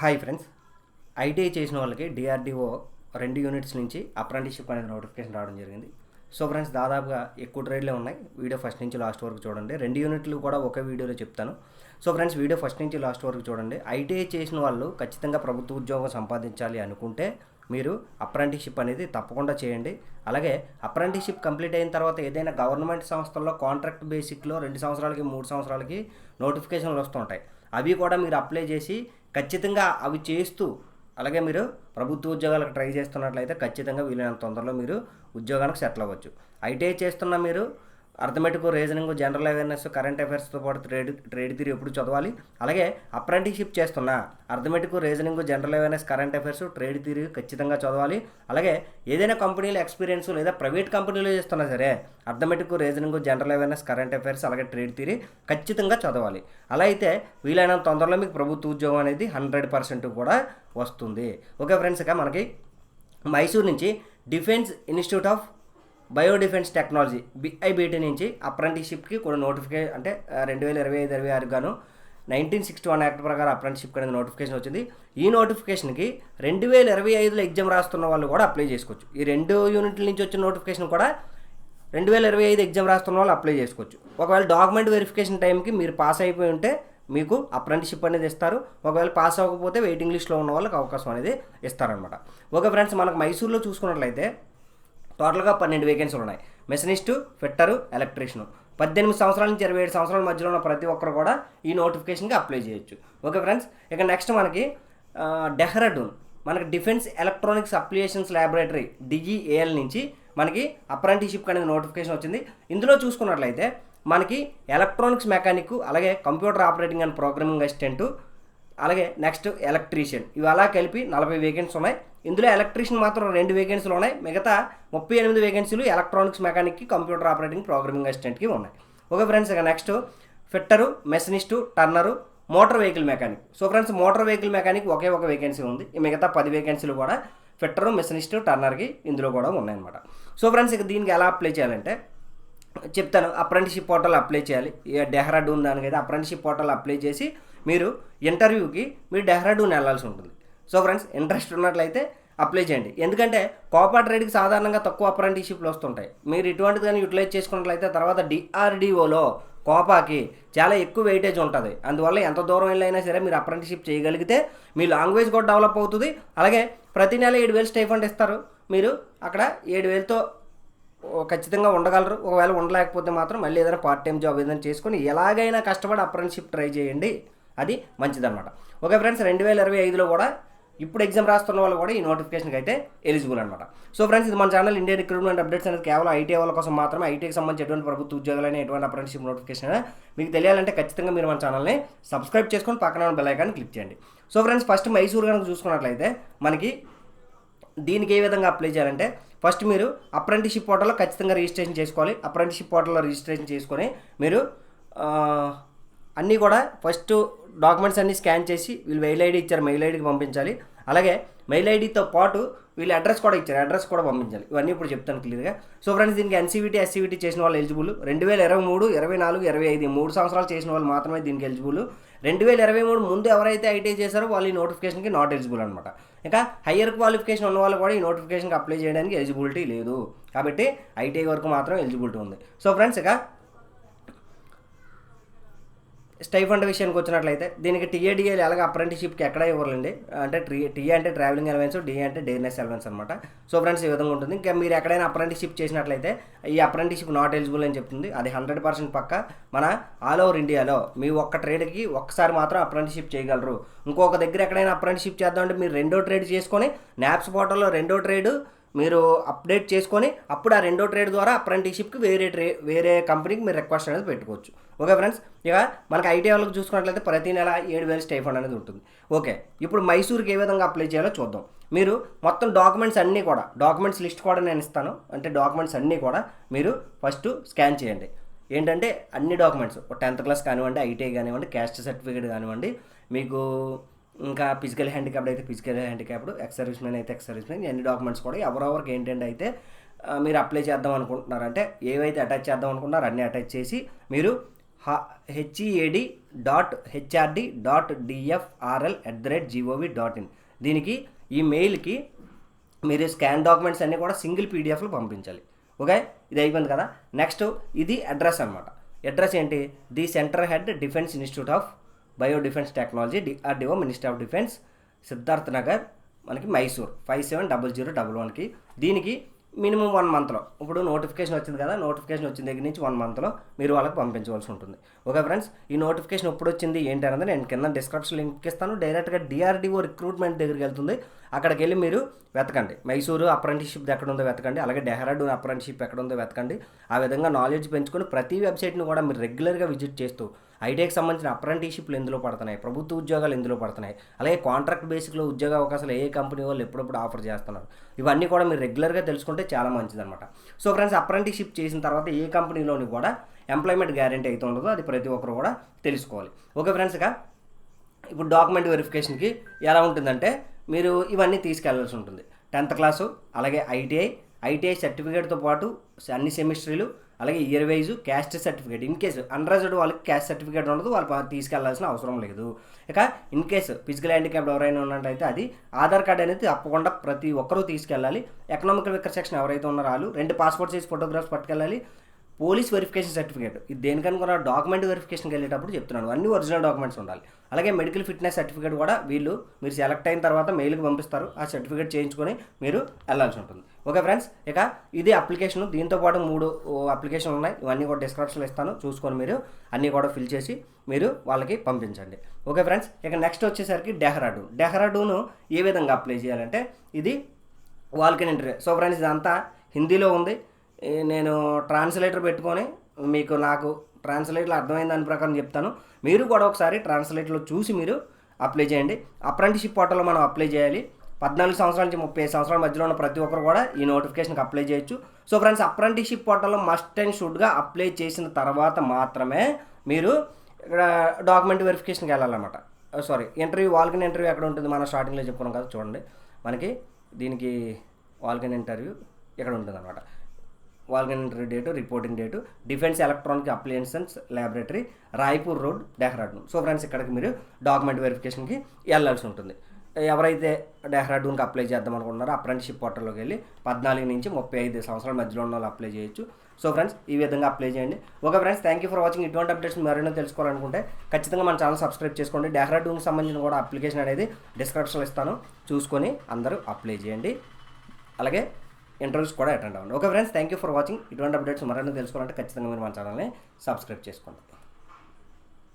Hi friends. ITI చేసిన వాళ్ళకి DRDO రెండు యూనిట్స్ నుంచి అప్రెంటిషిప్ అనేది నోటిఫికేషన్ రావడం జరిగింది. సో ఫ్రెండ్స్ దాదాపుగా ఎక్కువ ట్రేడ్లే ఉన్నాయి. వీడియో ఫస్ట్ నుంచి లాస్ట్ వరకు చూడండి. రెండు యూనిట్లు కూడా ఒకే వీడియోలో చెప్తాను. సో ఫ్రెండ్స్ వీడియో ఫస్ట్ నుంచి లాస్ట్ వరకు చూడండి. ఐటీఐ చేసిన వాళ్ళు ఖచ్చితంగా ప్రభుత్వ ఉద్యోగం సంపాదించాలి అనుకుంటే మీరు అప్రెంటిషిప్ అనేది తప్పకుండా చేయండి. అలాగే అప్రెంటిషిప్ కంప్లీట్ అయిన తర్వాత ఏదైనా గవర్నమెంట్ సంస్థల్లో కాంట్రాక్ట్ బేసిక్లో రెండు సంవత్సరాలకి మూడు సంవత్సరాలకి నోటిఫికేషన్లు వస్తుంటాయి. అవి కూడా మీరు అప్లై చేసి ఖచ్చితంగా అవి చేస్తూ అలాగే మీరు ప్రభుత్వ ఉద్యోగాలకు ట్రై చేస్తున్నట్లయితే ఖచ్చితంగా వీలైనంత తొందరలో మీరు ఉద్యోగానికి సెటిల్ అవ్వచ్చు. ఐటీఐ చేస్తున్న మీరు arithmetic reasoning general awareness current అఫైర్స్తో పాటు ట్రేడ్ ట్రేడ్ థిరీ ఎప్పుడు చదవాలి? అలాగే అప్రెంటిషిప్ చేస్తున్నా. Arithmetic reasoning general awareness current affairs trade theory ఖచ్చితంగా చదవాలి. అలాగే ఏదైనా కంపెనీలో ఎక్స్పీరియన్స్ లేదా ప్రైవేట్ కంపెనీలో చేస్తున్నా సరే arithmetic reasoning general awareness current affairs అలాగే ట్రేడ్ థిరీ ఖచ్చితంగా చదవాలి. అలా అయితే వీలైనంత తొందరలో మీకు ప్రభుత్వ ఉద్యోగం అనేది హండ్రెడ్ పర్సెంట్ కూడా వస్తుంది. ఓకే ఫ్రెండ్స్ ఇక మనకి మైసూర్ నుంచి defence institute of bio defence technology BIBT నుంచి అప్రెంటిషిప్కి కూడా నోటిఫికేషన్ అంటే రెండు వేల ఇరవై ఐదు ఇరవై ఆరు గాను నైన్టీన్ సిక్స్టీ వన్ యాక్ట్ ప్రకారం అప్రెంటిషిప్ అనేది నోటిఫికేషన్ వచ్చింది. ఈ నోటిఫికేషన్కి రెండు వేల ఇరవై ఐదులో ఎగ్జామ్ రాస్తున్న వాళ్ళు కూడా అప్లై చేసుకోవచ్చు. ఈ రెండు యూనిట్ల నుంచి వచ్చిన నోటిఫికేషన్ కూడా రెండు వేల ఇరవై ఐదు ఎగ్జామ్ రాస్తున్న వాళ్ళు అప్లై చేసుకోవచ్చు. ఒకవేళ డాక్యుమెంట్ వెరిఫికేషన్ టైంకి మీరు పాస్ అయిపోయి ఉంటే మీకు అప్రెంటిషిప్ అనేది ఇస్తారు. ఒకవేళ పాస్ అవ్వకపోతే వెయిటింగ్ లిస్ట్లో ఉన్న వాళ్ళకి అవకాశం అనేది ఇస్తారనమాట ఓకే ఫ్రెండ్స్ మనకు మైసూర్లో చూసుకున్నట్లయితే టోటల్గా పన్నెండు వేకెన్సీలు ఉన్నాయి. మెషనిస్టు ఫిట్టరు ఎలక్ట్రీషియన్ పద్దెనిమిది సంవత్సరాల నుంచి ఇరవై ఏడు సంవత్సరాల మధ్యలో ఉన్న ప్రతి ఒక్కరు కూడా ఈ నోటిఫికేషన్కి అప్లై చేయొచ్చు. ఓకే ఫ్రెండ్స్ ఇక నెక్స్ట్ మనకి డెహ్రడూన్ డెహ్రాడూన్ మనకి defence electronics applications laboratory DEAL నుంచి మనకి అప్రెంటిషిప్ అనేది నోటిఫికేషన్ వచ్చింది. ఇందులో చూసుకున్నట్లయితే మనకి ఎలక్ట్రానిక్స్ మెకానిక్ అలాగే computer operating and programming assistant అలాగే నెక్స్ట్ ఎలక్ట్రీషియన్. ఇవి అలా కలిపి నలభై వేకెన్సీ ఉన్నాయి. ఇందులో ఎలక్ట్రీషియన్ మాత్రం రెండు వేకెన్సీలు ఉన్నాయి. మిగతా ముప్పై ఎనిమిది వేకెన్సీలు ఎలక్ట్రానిక్స్ మెకానిక్కి కంప్యూటర్ ఆపరేటింగ్ ప్రోగ్రామింగ్ అసిస్టెంట్కి ఉన్నాయి. ఓకే ఫ్రెండ్స్ ఇక next fitter machinist turner motor vehicle mechanic. So friends motor vehicle mechanic ఒకే ఒక వేకెన్సీ ఉంది. ఈ మిగతా పది వేకెన్సీలు కూడా ఫిట్టరు మెషనిస్టు టర్నర్కి ఇందులో కూడా ఉన్నాయన్నమాట. సో ఫ్రెండ్స్ ఇక దీనికి ఎలా అప్లై చేయాలంటే చెప్తాను. అప్రెంటిషిప్ పోర్టల్ అప్లై చేయాలి. డెహ్రాడూన్ దానికైతే అప్రెంటిషిప్ పోర్టల్ అప్లై చేసి మీరు ఇంటర్వ్యూకి మీరు డెహ్రాడూన్ వెళ్ళాల్సి ఉంటుంది. సో ఫ్రెండ్స్ ఇంట్రెస్ట్ ఉన్నట్లయితే అప్లై చేయండి. ఎందుకంటే కోపా రేట్కి సాధారణంగా తక్కువ అప్రెంటిషిప్లు వస్తుంటాయి. మీరు ఇటువంటిది కానీ యూటిలైజ్ చేసుకున్నట్లయితే తర్వాత డిఆర్డిఓలో కోపాకి చాలా ఎక్కువ వెయిటేజ్ ఉంటుంది. అందువల్ల ఎంత దూరం వెళ్ళైనా సరే మీరు అప్రెంటిషిప్ చేయగలిగితే మీ లాంగ్వేజ్ కూడా డెవలప్ అవుతుంది. అలాగే ప్రతి నెల ఏడు వేలు స్టైఫండ్ ఇస్తారు. మీరు అక్కడ ఏడు వేలతో ఖచ్చితంగా ఉండగలరు. ఒకవేళ ఉండలేకపోతే మాత్రం మళ్ళీ ఏదైనా పార్ట్ టైం జాబ్ ఏదైనా చేసుకొని ఎలాగైనా కష్టపడి అప్రెంటిషిప్ ట్రై చేయండి. అది మంచిదన్నమాట. ఓకే ఫ్రెండ్స్ రెండు వేల ఇరవై ఐదులో కూడా ఇప్పుడు ఎగ్జామ్ రాస్తున్న వాళ్ళు కూడా ఈ నోటిఫికేషన్కి అయితే ఎలిజిబుల్ అనమాట సో ఫ్రెండ్స్ ఇది మన ఛానల్ ఇండియన్ రిక్రూట్మెంట్ అప్డేట్స్ అనేది కేవలం ఐటీ వాళ్ళ కోసం మాత్రమే. ఐటీకి సంబంధించి ఎటువంటి ప్రభుత్వ ఉద్యోగాలైన ఎటువంటి అప్రెంటిషిప్ నోటిఫికేషన్ అయినా మీకు తెలియాలంటే ఖచ్చితంగా మీరు మన ఛానల్ని సబ్స్క్రైబ్ చేసుకొని పక్కన ఉన్న బెల్ ఐకాన్ క్లిక్ చేయండి. సో ఫ్రెండ్స్ ఫస్ట్ మైసూర్ కనుక చూసుకున్నట్లయితే మనకి దీనికి ఏ విధంగా అప్లై చేయాలంటే ఫస్ట్ మీరు అప్రెంటిషిప్ పోర్టల్లో ఖచ్చితంగా రిజిస్ట్రేషన్ చేసుకోవాలి. అప్రెంటిషిప్ పోర్టల్లో రిజిస్ట్రేషన్ చేసుకొని మీరు అన్నీ కూడా ఫస్ట్ డాక్యుమెంట్స్ అన్నీ స్కాన్ చేసి వీళ్ళు మెయిల్ ఐడి ఇచ్చారు మెయిల్ ఐడికి పంపించాలి. అలాగే మెయిల్ ఐడితో పాటు వీళ్ళు అడ్రస్ కూడా ఇచ్చారు అడ్రస్ కూడా పంపించాలి. ఇవన్నీ ఇప్పుడు చెప్తాను క్లియర్గా. సో ఫ్రెండ్స్ దీనికి ఎన్సీవిటీ ఎస్సీవిటీ చేసిన వాళ్ళు ఎలిజిబుల్. రెండు వేల ఇరవై మూడు ఇరవై నాలుగు ఇరవై ఐదు మూడు సంవత్సరాలు చేసిన వాళ్ళు మాత్రమే దీనికి ఎలిజిబుల్. రెండు వేల ఇరవై మూడు ముందు ఎవరైతే ఐటీఐ చేశారో వాళ్ళు ఈ నోటిఫికేషన్కి నాట్ ఎలిజిబుల్ అనమాట ఇంకా హయ్యర్ క్వాలిఫికేషన్ ఉన్న వాళ్ళు కూడా ఈ నోటిఫికేషన్కి అప్లై చేయడానికి ఎలిజిబిలిటీ లేదు. కాబట్టి ఐటీఐ వరకు మాత్రం ఎలిజిబిలిటీ ఉంది. సో ఫ్రెండ్స్ ఇక స్టైఫండ్ విషయానికి వచ్చినట్లయితే దీనికి టీఏడిఏలు ఎలాగ అప్రెంటిషిప్కి ఎక్కడ ఇవ్వాలండి అంటే టీ టీఏ అంటే ట్రావెలింగ్ అలవెన్స్ డిఏ అంటే డేర్నెస్ అలవెన్స్ అనమాట సో ఫ్రెండ్స్ ఈ విధంగా ఉంటుంది. ఇంకా మీరు ఎక్కడైనా అప్రెంటిషిప్ చేసినట్లయితే ఈ అప్రెంటిషిప్ నాట్ ఎలిజిబుల్ అని చెప్తుంది. అది హండ్రెడ్ పర్సెంట్ పక్క. మన ఆల్ ఓవర్ ఇండియాలో మీ ఒక్క ట్రేడ్కి ఒక్కసారి మాత్రం అప్రెంటిషిప్ చేయగలరు. ఇంకొక దగ్గర ఎక్కడైనా అప్రెంటిషిప్ చేద్దామంటే మీరు రెండో ట్రేడ్ చేసుకొని నాప్స్ పోర్టల్లో రెండో ట్రేడ్ మీరు అప్డేట్ చేసుకొని అప్పుడు ఆ రెండో ట్రేడ్ ద్వారా అప్రెంటిషిప్కి వేరే ట్రే వేరే కంపెనీకి మీరు రిక్వెస్ట్ అనేది పెట్టుకోవచ్చు. ఓకే ఫ్రెండ్స్ ఇక మనకి ఐటీ వాళ్ళకి చూసుకున్నట్లయితే ప్రతి నెల ఏడు వేలు స్టైఫండ్ అనేది ఉంటుంది. ఓకే ఇప్పుడు మైసూర్కి ఏ విధంగా అప్లై చేయాలో చూద్దాం. మీరు మొత్తం డాక్యుమెంట్స్ అన్నీ కూడా డాక్యుమెంట్స్ లిస్ట్ కూడా నేను ఇస్తాను. అంటే డాక్యుమెంట్స్ అన్నీ కూడా మీరు ఫస్ట్ స్కాన్ చేయండి. ఏంటంటే అన్ని డాక్యుమెంట్స్ టెన్త్ క్లాస్ కానివ్వండి ఐటీఐ కానివ్వండి క్యాస్ట్ సర్టిఫికేట్ కానివ్వండి మీకు ఇంకా ఫిజికల్ హ్యాండిక్యాప్డ్ అయితే physical handicapped ex service man అయితే ఎక్స్ సర్వీస్ మ్యాన్ అన్ని డాక్యుమెంట్స్ కూడా ఎవరెవరికి ఏంటంటే అయితే మీరు అప్లై చేద్దాం అనుకుంటున్నారంటే ఏవైతే అటాచ్ చేద్దాం అనుకుంటున్నారో అన్నీ అటాచ్ చేసి మీరు HEAD dot HRD dot DFRL at the rate GOV dot in దీనికి ఈ మెయిల్కి మీరు స్కాన్ డాక్యుమెంట్స్ అన్నీ కూడా సింగిల్ పీడిఎఫ్లు పంపించాలి. ఓకే? ఇది అయిపోయింది కదా? నెక్స్ట్ ఇది అడ్రస్ అనమాట అడ్రస్ ఏంటి? The centre head defence institute of bio defence technology DRDO minister of defence Siddharth Nagar మనకి Mysore five seven double zero double వన్కి. దీనికి మినిమం వన్ మంత్లో ఇప్పుడు నోటిఫికేషన్ వచ్చింది కదా నోటిఫికేషన్ వచ్చిన దగ్గర నుంచి వన్ మంత్లో మీరు వాళ్ళకి పంపించవలసి ఉంటుంది. ఓకే ఫ్రెండ్స్ ఈ నోటిఫికేషన్ ఎప్పుడు వచ్చింది ఏంటి అనేది నేను కింద డిస్క్రిప్షన్ లింక్ ఇస్తాను. డైరెక్ట్గా డిఆర్డిఓ రిక్రూట్మెంట్ దగ్గరికి వెళ్తుంది. అక్కడికి వెళ్ళి మీరు వెతకండి. మైసూరు అప్రెంటిషిప్ ఎక్కడ ఉందో వెతకండి అలాగే డెహ్రాడూన్ అప్రెంటిషిప్ ఎక్కడ ఉందో వెతకండి. ఆ విధంగా నాలెడ్జ్ పెంచుకొని ప్రతి వెబ్సైట్ని కూడా మీరు రెగ్యులర్గా విజిట్ చేస్తూ ఐటీఐకి సంబంధించిన అప్రెంటిషిప్లు ఎందులో పడుతున్నాయి? ప్రభుత్వ ఉద్యోగాలు ఎందులో పడుతున్నాయి? అలాగే కాంట్రాక్ట్ బేసిక్లో ఉద్యోగ అవకాశాలు ఏ కంపెనీ వాళ్ళు ఎప్పుడప్పుడు ఆఫర్ చేస్తున్నారు? ఇవన్నీ కూడా మీరు రెగ్యులర్గా తెలుసుకుంటే చాలా మంచిదన్నమాట. సో ఫ్రెండ్స్ అప్రెంటిషిప్ చేసిన తర్వాత ఏ కంపెనీలోని కూడా ఎంప్లాయ్మెంట్ గ్యారంటీ అయితే ఉండదో అది ప్రతి ఒక్కరు కూడా తెలుసుకోవాలి. ఓకే ఫ్రెండ్స్ ఇక ఇప్పుడు డాక్యుమెంట్ వెరిఫికేషన్కి ఎలా ఉంటుందంటే మీరు ఇవన్నీ తీసుకెళ్ళాల్సి ఉంటుంది. టెన్త్ క్లాసు అలాగే ఐటీఐ. ఐటీఐ సర్టిఫికేట్తో పాటు అన్ని సెమిస్టర్లు అలాగే year wise caste certificate. In case unreserved వాళ్ళకి క్యాస్ట్ సర్టిఫికేట్ ఉండదు వాళ్ళు తీసుకెళ్ళాల్సిన అవసరం లేదు. ఇక ఇన్ కేసు ఫిజికల్ హ్యాండిక్యాప్ ఎవరైనా ఉన్నట్టయితే అది ఆధార్ కార్డ్ అనేది తప్పకుండా ప్రతి ఒక్కరూ తీసుకెళ్ళాలి. ఎకనామికల్ వికర్ సెక్షన్ ఎవరైతే ఉన్నారో వాళ్ళు రెండు passport size photographs పట్టుకెళ్ళాలి. Police verification certificate. ఇది దేనికనుకున్న డాక్యుమెంట్ వెరిఫికేషన్కి వెళ్ళేటప్పుడు చెప్తున్నాను. అన్ని ఒరిజినల్ డాక్యుమెంట్స్ ఉండాలి. అలాగే మెడికల్ ఫిట్నెస్ సర్టిఫికేట్ కూడా వీళ్ళు మీరు సెలెక్ట్ అయిన తర్వాత మెయిల్కి పంపిస్తారు. ఆ సర్టిఫికేట్ చేయించుకొని మీరు వెళ్ళాల్సి ఉంటుంది. ఓకే ఫ్రెండ్స్ ఇక ఇది అప్లికేషన్. దీంతో పాటు మూడు అప్లికేషన్ ఉన్నాయి. ఇవన్నీ కూడా డిస్క్రిప్షన్లో ఇస్తాను. చూసుకొని మీరు అన్నీ కూడా ఫిల్ చేసి మీరు వాళ్ళకి పంపించండి. ఓకే ఫ్రెండ్స్ ఇక నెక్స్ట్ వచ్చేసరికి డెహ్రాడూన్. డెహ్రాడూను ఏ విధంగా అప్లై చేయాలంటే ఇది వాల్కన్ ఇంటర్వ్యూ. సో ఫ్రెండ్స్ ఇదంతా హిందీలో ఉంది. నేను ట్రాన్స్లేటర్ పెట్టుకొని మీకు నాకు ట్రాన్స్లేట్లో అర్థమైన దాని ప్రకారం చెప్తాను. మీరు కూడా ఒకసారి ట్రాన్స్లేట్లో చూసి మీరు అప్లై చేయండి. అప్రెంటిషిప్ పోర్టల్లో మనం అప్లై చేయాలి. పద్నాలుగు సంవత్సరాల నుంచి ముప్పై సంవత్సరాల మధ్యలో ఉన్న ప్రతి ఒక్కరు కూడా ఈ నోటిఫికేషన్కి అప్లై చేయొచ్చు. సో ఫ్రెండ్స్ అప్రెంటిషిప్ పోర్టల్లో మస్ట్ అండ్ షుడ్గా అప్లై చేసిన తర్వాత మాత్రమే మీరు ఇక్కడ డాక్యుమెంట్ వెరిఫికేషన్కి వెళ్ళాలన్నమాట. సారీ ఇంటర్వ్యూ వాల్కిన్ ఇంటర్వ్యూ ఎక్కడ ఉంటుంది? మనం స్టార్టింగ్లో చెప్పుకున్నాం కదా చూడండి. మనకి దీనికి వాల్కిన్ ఇంటర్వ్యూ ఇక్కడ ఉంటుంది అనమాట walk in date reporting date defence electronic appliances laboratory Raipur road Dehradun. So friends ఇక్కడికి మీరు డాక్యుమెంట్ వెరిఫికేషన్కి వెళ్ళాల్సి ఉంటుంది. ఎవరైతే డెహ్రాడూన్కి అప్లై చేద్దాం అనుకుంటున్నారో అప్రెంటిషిప్ పోర్టల్లోకి వెళ్ళి పద్నాలుగు నుంచి ముప్పై ఐదు సంవత్సరాల మధ్యలో ఉన్న వాళ్ళు అప్లై చేయొచ్చు. సో ఫ్రెండ్స్ ఈ విధంగా అప్లై చేయండి. Okay friends thank you for watching ఇటువంటి అప్డేట్స్ మరెన్నో తెలుసుకోవాలనుకుంటే ఖచ్చితంగా మన ఛానల్ సబ్స్క్రైబ్ చేసుకోండి. డెహ్రాడూన్కి సంబంధించిన కూడా అప్లికేషన్ అనేది డిస్క్రిప్షన్లో ఇస్తాను. చూసుకొని అందరూ అప్లై చేయండి. అలాగే ఇంటర్వ్యూస్ కూడా అటెండ్ అవ్వండి. Okay friends thank you for watching ఇటువంటి అప్డేట్స్ మరన్నీ తెలుసుకోవాలంటే ఖచ్చితంగా మీరు మన ఛానల్ని సబ్స్క్రైబ్ చేసుకోండి.